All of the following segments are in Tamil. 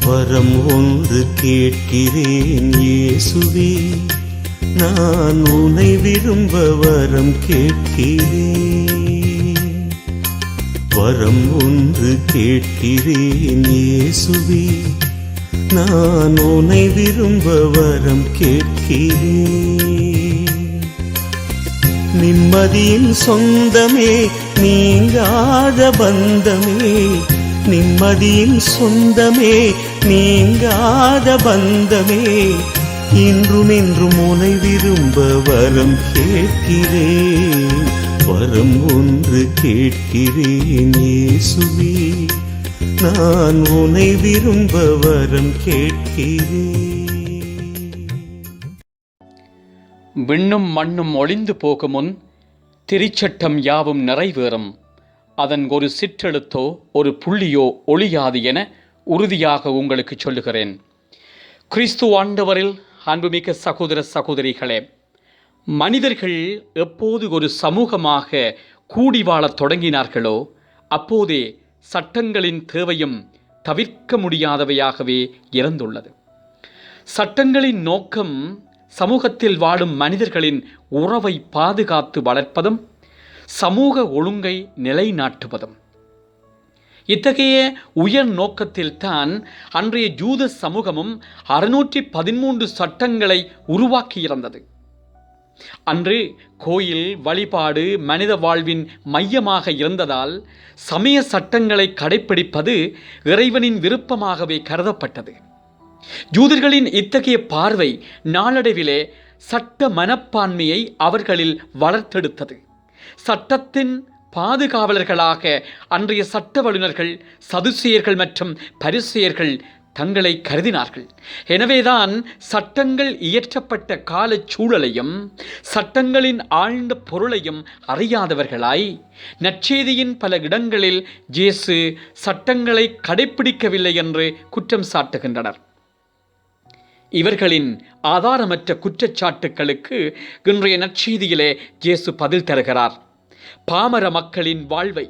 வரம் ஒன்று கேட்கிறேன் இயேசுவே. நான் உன்னை விரும்ப வரம் கேட்கிறேன். வரம் ஒன்று கேட்கிறேன் இயேசுவே. நான் உன்னை விரும்ப வரம் கேட்கிறேன். நிம்மதியின் சொந்தமே நீங்காத பந்தமே. நிம்மதியின் சொந்தமே நீங்காத பந்தமே இன்றும் என்றும் உனை விரும்ப வரம் கேட்கிறேன். வரம் ஒன்று கேட்கிறேன் இயேசுவே நான் உனை விரும்ப வரம் கேட்கிறேன். விண்ணும் மண்ணும் ஒளிந்து போகுமுன் திருச்சட்டம் யாவும் நிறைவேறும். அதன் ஒரு சிற்றெழுத்தோ ஒரு புள்ளியோ ஒளியாது என உறுதியாக உங்களுக்கு சொல்லுகிறேன். கிறிஸ்து ஆண்டவரில் அன்புமிக்க சகோதர சகோதரிகளே மனிதர்கள் எப்போது ஒரு சமூகமாக கூடி வாழத் தொடங்கினார்களோ அப்போதே சட்டங்களின் தேவையும் தவிர்க்க முடியாதவையாகவே இருந்துள்ளது. சட்டங்களின் நோக்கம் சமூகத்தில் வாழும் மனிதர்களின் உறவை பாதுகாத்து வளர்ப்பதும் சமூக ஒழுங்கை நிலைநாட்டுவதும். இத்தகைய உயர் நோக்கத்தில்தான் அன்றைய ஜூத சமூகமும் அறுநூற்றி பதிமூன்று சட்டங்களை உருவாக்கியிருந்தது. அன்று கோயில் வழிபாடு மனித வாழ்வின் மையமாக இருந்ததால் சமய சட்டங்களை கடைப்பிடிப்பது இறைவனின் விருப்பமாகவே கருதப்பட்டது. ஜூதர்களின் இத்தகைய பார்வை நாளடைவிலே சட்ட மனப்பான்மையை அவர்களில் வளர்த்தெடுத்தது. சட்டத்தின் பாதுகாவலர்களாக அன்றைய சட்ட வல்லுநர்கள் சதுசியர்கள் மற்றும் பரிசெயர்கள் தங்களை கருதினார்கள். எனவேதான் சட்டங்கள் இயற்றப்பட்ட காலச் சூழலையும் சட்டங்களின் ஆழ்ந்த பொருளையும் அறியாதவர்களாய் நற்செய்தியின் பல இடங்களில் ஜேசு சட்டங்களை கடைப்பிடிக்கவில்லை என்று குற்றம் சாட்டுகின்றனர். இவர்களின் ஆதாரமற்ற குற்றச்சாட்டுக்களுக்கு இன்றைய நற்செய்தியிலே ஜேசு பதில் தருகிறார். பாமர மக்களின் வாழ்வை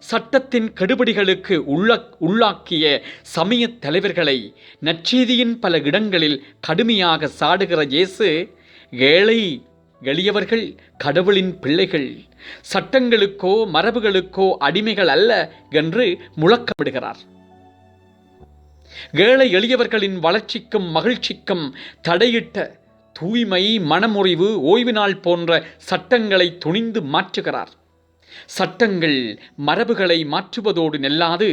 சட்டத்தின் கெடுபிடிகளுக்கு உள்ள உள்ளாக்கிய சமய தலைவர்களை நற்செய்தியின் பல இடங்களில் கடுமையாக சாடுகிற இயேசு ஏழை எளியவர்கள் கடவுளின் பிள்ளைகள் சட்டங்களுக்கோ மரபுகளுக்கோ அடிமைகள் அல்ல என்று முழக்கமிடுகிறார். ஏழை எளியவர்களின் வளர்ச்சிக்கும் மகிழ்ச்சிக்கும் தடையிட்ட தூய்மை மனமுறிவு ஓய்வு நாள் போன்ற சட்டங்களை துணிந்து மாற்றுகிறார். சட்டங்கள் மரபுகளை மாற்றுவதோடு நெல்லாது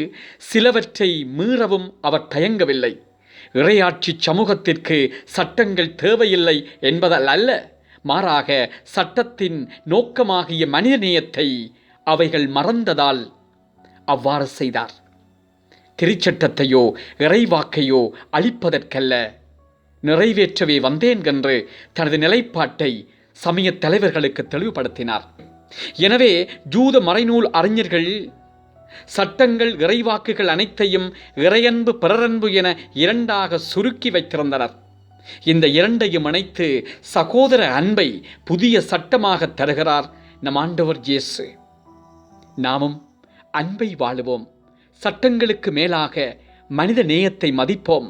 சிலவற்றை மீறவும் அவர் தயங்கவில்லை. இறையாட்சி சமூகத்திற்கு சட்டங்கள் தேவையில்லை என்பதால் அல்ல மாறாக சட்டத்தின் நோக்கமாகிய மனிதநேயத்தை அவைகள் மறந்ததால் அவ்வாறு செய்தார். திருச்சட்டத்தையோ இறைவாக்கையோ அழிப்பதற்கல்ல. நிறைவேற்றவே வந்தேன் என்று தனது நிலைப்பாட்டை சமய தலைவர்களுக்கு தெளிவுபடுத்தினார். எனவே ஜூத மறைநூல் அறிஞர்கள் சட்டங்கள் இறைவாக்குகள் அனைத்தையும் இறையன்பு பிறரன்பு என இரண்டாக சுருக்கி வைத்திருந்தனர். இந்த இரண்டையும் இணைத்து சகோதர அன்பை புதிய சட்டமாக தருகிறார் நம் ஆண்டவர் இயேசு. நாமும் அன்பை வாழுவோம். சட்டங்களுக்கு மேலாக மனித நேயத்தை மதிப்போம்.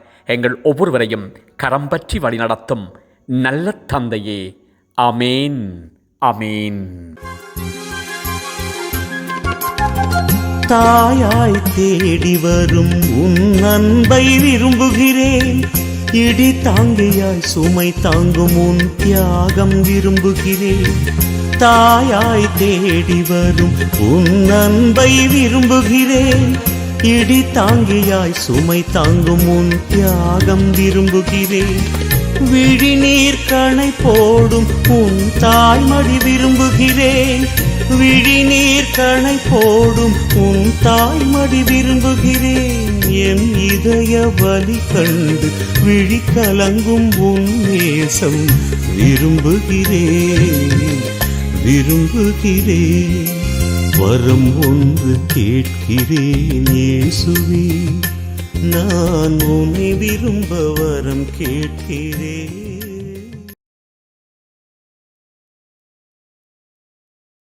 எங்கள் ஒவ்வொருவரையும் கரம் பற்றி வழிநடத்தும் நல்ல தந்தையே. அமேன் அமேன் தாயாய் தேடி வரும் உன் அன்பை விரும்புகிறேன். இடி தாங்கியாய் சுமை தாங்கும் உன் தியாகம் விரும்புகிறேன். தாயாய் தேடி வரும் உன் அன்பை விரும்புகிறேன். இடி தாங்கியாய் சுமை தாங்கும் உன் தியாகம் விரும்புகிறேன் விழிநீர் கணை போடும் உன் தாய்மடி விரும்புகிறேன் விழிநீர் கணை போடும் உன் தாய்மடி விரும்புகிறேன் என் இதய வலி கண்டு விழி கலங்கும் உன் நேசம் விரும்புகிறேன் விரும்புகிறேன் வரம் ஒன்று கேட்கிறேன் இயேசுவே. நான் உன்னை விரும்ப வரம் கேட்கிறேன்.